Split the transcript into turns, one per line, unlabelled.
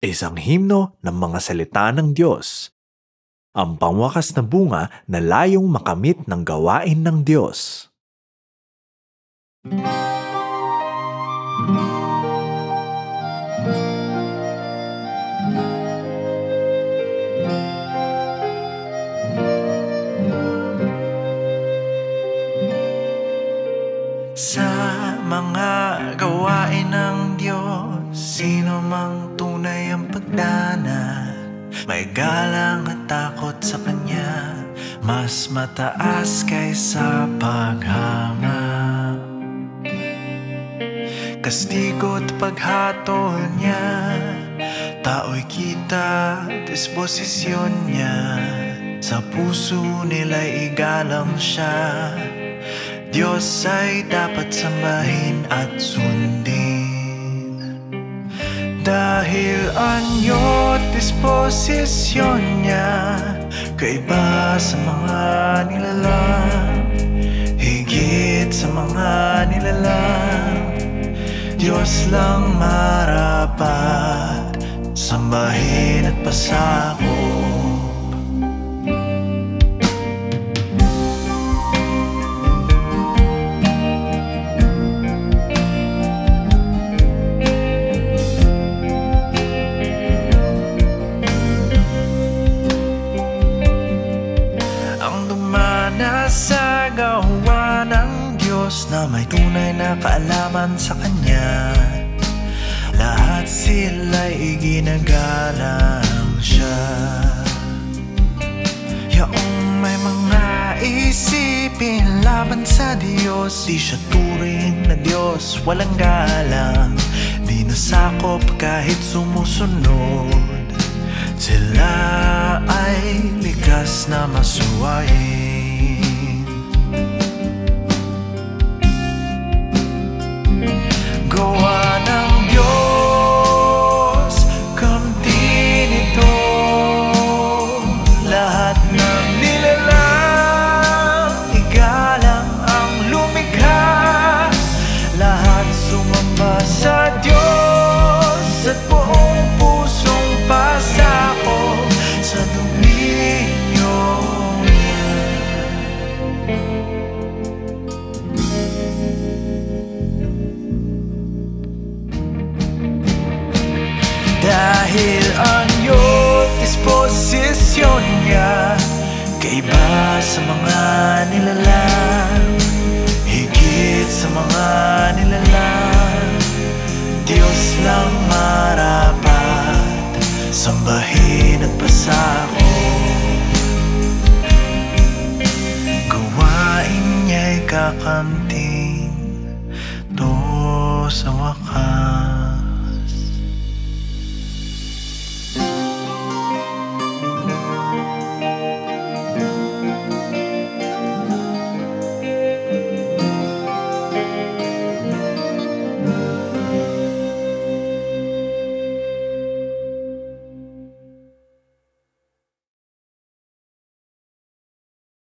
isang himno ng mga salita ng Diyos. Ang pangwakas na bunga na layong makamit ng gawain ng Diyos.
Sa mga gawain ng Diyos. Sino mang tunay ang pagdana May galang at takot sa Kanya Mas mataas kaysa paghanga. Kastigo't paghatol niya Tao'y kita, disposisyon niya. Sa puso nila'y igalang siya Diyos ay dapat sambahin at sundin. Dahil anyo't disposisyon niya Kaiba sa mga nilalang Higit sa mga nilalang Diyos lang marapat Sambahin at pasakop Na may tunay na kaalaman sa Kanya. Lahat sila'y ginagalang siya. Yaong may mga isipin laban sa Diyos Di siya turing na Diyos, walang galang. Di nasakop kahit sumusunod. Sila ay likas na masuwayin Dahil ang iyong disposisyon niya Kaiba sa mga nilalang Higit sa mga nilalang Diyos lang marapat Sambahin at pasako Gawain niya'y kakamting To sa wakas